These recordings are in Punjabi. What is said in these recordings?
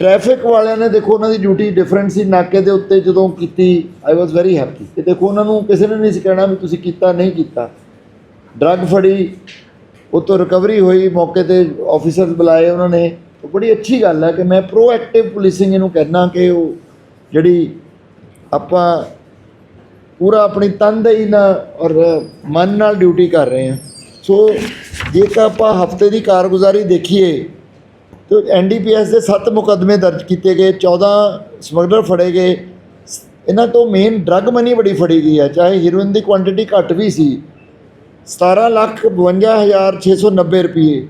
ਟ੍ਰੈਫਿਕ ਵਾਲਿਆਂ ਨੇ ਦੇਖੋ ਉਹਨਾਂ ਦੀ ਡਿਊਟੀ ਡਿਫਰੈਂਟ ਸੀ, ਨਾਕੇ ਦੇ ਉੱਤੇ ਜਦੋਂ ਕੀਤੀ ਆਈ ਵਾਸ ਵੈਰੀ ਹੈਪੀ ਕਿ ਦੇਖੋ ਉਹਨਾਂ ਨੂੰ ਕਿਸੇ ਨੇ ਨਹੀਂ ਸੀ ਕਹਿਣਾ ਵੀ ਤੁਸੀਂ ਕੀਤਾ, ਨਹੀਂ ਕੀਤਾ। ਡਰੱਗ ਫੜੀ, ਉਤੋਂ ਰਿਕਵਰੀ ਹੋਈ, ਮੌਕੇ ਤੇ ਆਫੀਸਰਸ ਬੁਲਾਏ ਉਹਨਾਂ ਨੇ। ਉਹ ਬੜੀ ਅੱਛੀ ਗੱਲ ਹੈ ਕਿ ਮੈਂ ਪ੍ਰੋਐਕਟਿਵ ਪੁਲਿਸਿੰਗ ਇਹਨੂੰ ਕਹਿਣਾ ਕਿ ਉਹ ਜਿਹੜੀ ਆਪਾਂ ਪੂਰਾ ਆਪਣੀ ਤਨਦੇਹੀ ਨਾਲ ਔਰ ਮਨ ਨਾਲ ਡਿਊਟੀ ਕਰ ਰਹੇ ਹਾਂ ਸੋ ਜੇਕਰ ਆਪਾਂ ਹਫ਼ਤੇ ਦੀ ਕਾਰਗੁਜ਼ਾਰੀ ਦੇਖੀਏ ਐਨਡੀਪੀਐਸ ਦੇ 7 ਮੁਕੱਦਮੇ ਦਰਜ ਕੀਤੇ ਗਏ 14 ਸਮਗਲਰ ਫੜੇ ਗਏ। ਇਹਨਾਂ ਤੋਂ ਮੇਨ ਡਰੱਗ ਮਨੀ ਬੜੀ ਫੜੀ ਗਈ ਹੈ, ਚਾਹੇ ਹੀਰੋਇਨ ਦੀ ਕੁਆਂਟੀਟੀ ਘੱਟ ਵੀ ਸੀ। 17 ਲੱਖ 52690 ਰੁਪਏ।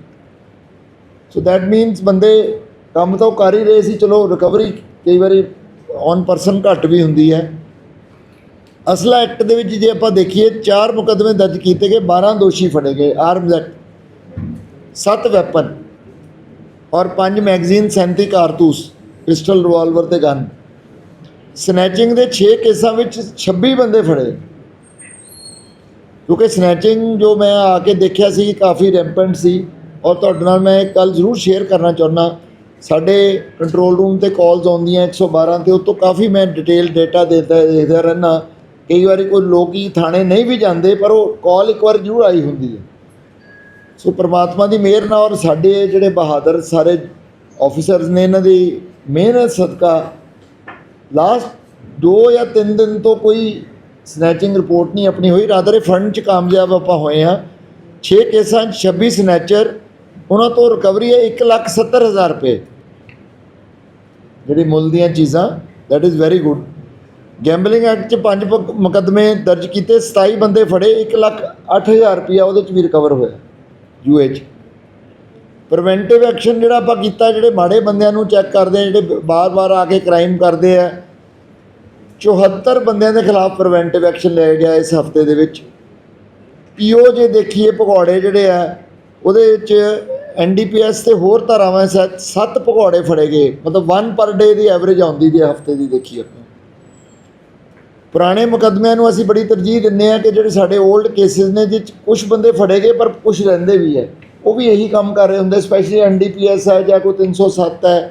ਸੋ ਦੈਟ ਮੀਨਸ ਬੰਦੇ ਕੰਮ ਤਾਂ ਉਹ ਕਰ ਹੀ ਰਹੇ ਸੀ, ਚਲੋ ਰਿਕਵਰੀ ਕਈ ਵਾਰੀ ਔਨ ਪਰਸਨ ਘੱਟ ਵੀ ਹੁੰਦੀ ਹੈ। ਅਸਲਾ ਐਕਟ ਦੇ ਵਿੱਚ ਜੇ ਆਪਾਂ ਦੇਖੀਏ, ਚਾਰ ਮੁਕੱਦਮੇ ਦਰਜ ਕੀਤੇ ਗਏ 12 ਦੋਸ਼ੀ ਫੜੇ ਗਏ ਆਰਮਜ਼ ਐਕਟ 7 ਵੈਪਨ ਔਰ 5 ਮੈਗਜ਼ੀਨ 37 ਕਾਰਤੂਸ ਪਿਸਟਲ ਰਿਵਾਲਵਰ ਤੇ ਗਨ। ਸਨੈਚਿੰਗ ਦੇ 6 ਕੇਸਾਂ ਵਿੱਚ 26 ਬੰਦੇ ਫੜੇ। ਕਿਉਂਕਿ ਸਨੈਚਿੰਗ ਜੋ ਮੈਂ ਆ ਕੇ ਦੇਖਿਆ ਸੀ, ਕਾਫੀ ਰੈਂਪੈਂਟ ਸੀ, ਔਰ ਤੁਹਾਡੇ ਨਾਲ ਮੈਂ ਇੱਕ ਜ਼ਰੂਰ ਸ਼ੇਅਰ ਕਰਨਾ ਚਾਹੁੰਦਾ। ਸਾਡੇ ਕੰਟਰੋਲ ਰੂਮ ਤੇ ਕਾਲਸ ਆਉਂਦੀਆਂ 112 ਤੇ ਉਹ ਤੋਂ ਕਾਫੀ ਮੈਂ ਡਿਟੇਲ ਡਾਟਾ ਦੇਦਾ ਦੇਖਦਾ ਰਹਿਣਾ ਕਈ ਵਾਰੀ ਕੋਈ ਲੋਕੀ ਥਾਣੇ ਨਹੀਂ ਵੀ ਜਾਂਦੇ, ਪਰ ਉਹ ਕਾਲ ਇੱਕ ਵਾਰ ਜ਼ਰੂਰ ਆਈ ਹੁੰਦੀ ਹੈ। ਸੋ ਪ੍ਰਮਾਤਮਾ ਦੀ ਮਿਹਰ ਨਾਲ ਔਰ ਸਾਡੇ ਜਿਹੜੇ ਬਹਾਦਰ ਸਾਰੇ ਆਫੀਸਰਸ ਨੇ ਇਹਨਾਂ ਦੀ ਮਿਹਨਤ ਸਦਕਾ ਲਾਸਟ 2 ਜਾਂ 3 ਦਿਨ ਤੋਂ ਕੋਈ ਸਨੈਚਿੰਗ ਰਿਪੋਰਟ ਨਹੀਂ ਆਪਣੀ ਹੋਈ ਰਾਦਰ ਇਹ ਫੰਡ ਚ ਕਾਮਯਾਬ ਆਪਾਂ ਹੋਏ ਹਾਂ। 6 ਕੇਸਾਂ 'ਚ 26 ਸਨੈਚਰ ਉਹਨਾਂ ਤੋਂ ਰਿਕਵਰੀ ਹੈ 170000 ਰੁਪਏ। ਜਿਹੜੀ ਮੁੱਲ ਦੀਆਂ ਚੀਜ਼ਾਂ that is very good gambling act 'ਚ ਪੰਜ ਮੁਕ- ਮੁਕੱਦਮੇ ਦਰਜ ਕੀਤੇ 27 ਬੰਦੇ ਫੜੇ 1 ਲੱਖ 8000 ਰੁਪਇਆ ਉਹਦੇ 'ਚ ਵੀ ਰਿਕਵਰ ਹੋਇਆ। ਯੂਏ 'ਚ ਪ੍ਰੀਵੈਂਟਿਵ ਐਕਸ਼ਨ ਜਿਹੜਾ ਆਪਾਂ ਕੀਤਾ, ਜਿਹੜੇ ਮਾੜੇ ਬੰਦਿਆਂ ਨੂੰ ਚੈੱਕ ਕਰਦੇ ਆ, ਜਿਹੜੇ ਬਾਰ-ਬਾਰ ਆ ਕੇ ਕ੍ਰਾਈਮ ਕਰਦੇ ਆ 74 ਬੰਦਿਆਂ ਦੇ ਖਿਲਾਫ ਪ੍ਰੀਵੈਂਟਿਵ ਐਕਸ਼ਨ ਲਿਆ ਗਿਆ ਇਸ ਹਫ਼ਤੇ ਦੇ ਵਿੱਚ। ਪੀਓ ਜੇ ਦੇਖੀਏ, ਭਗੌੜੇ ਜਿਹੜੇ ਆ, ਉਹਦੇ ਵਿੱਚ ਐਨਡੀਪੀਐਸ ਤੇ ਹੋਰ ਧਾਰਾਵਾਂ ਸੱਤ ਸੱਤ ਭਗੌੜੇ ਫੜੇ ਗਏ। ਮਤਲਬ 1 ਪਰ ਡੇ ਦੀ ਐਵਰੇਜ ਆਉਂਦੀ ਜੇ ਹਫ਼ਤੇ ਦੀ ਦੇਖੀਏ ਆਪਾਂ। ਪੁਰਾਣੇ ਮੁਕੱਦਮਿਆਂ ਨੂੰ ਅਸੀਂ ਬੜੀ ਤਰਜੀਹ ਦਿੰਦੇ ਆ ਕਿ ਜਿਹੜੇ ਸਾਡੇ 올ਡ ਕੇਸਿਸ ਨੇ ਜਿਹ 'ਚ ਕੁਝ ਬੰਦੇ ਫੜੇ ਗਏ ਪਰ ਕੁਝ ਰਹਿੰਦੇ ਵੀ ਹੈ। ਉਹ ਵੀ ਇਹੀ ਕੰਮ ਕਰ ਰਹੇ ਹੁੰਦੇ ਸਪੈਸ਼ਲੀ ਐਨਡੀਪੀਐਸ ਹੈ ਜਾਂ ਕੋਈ 307 ਹੈ।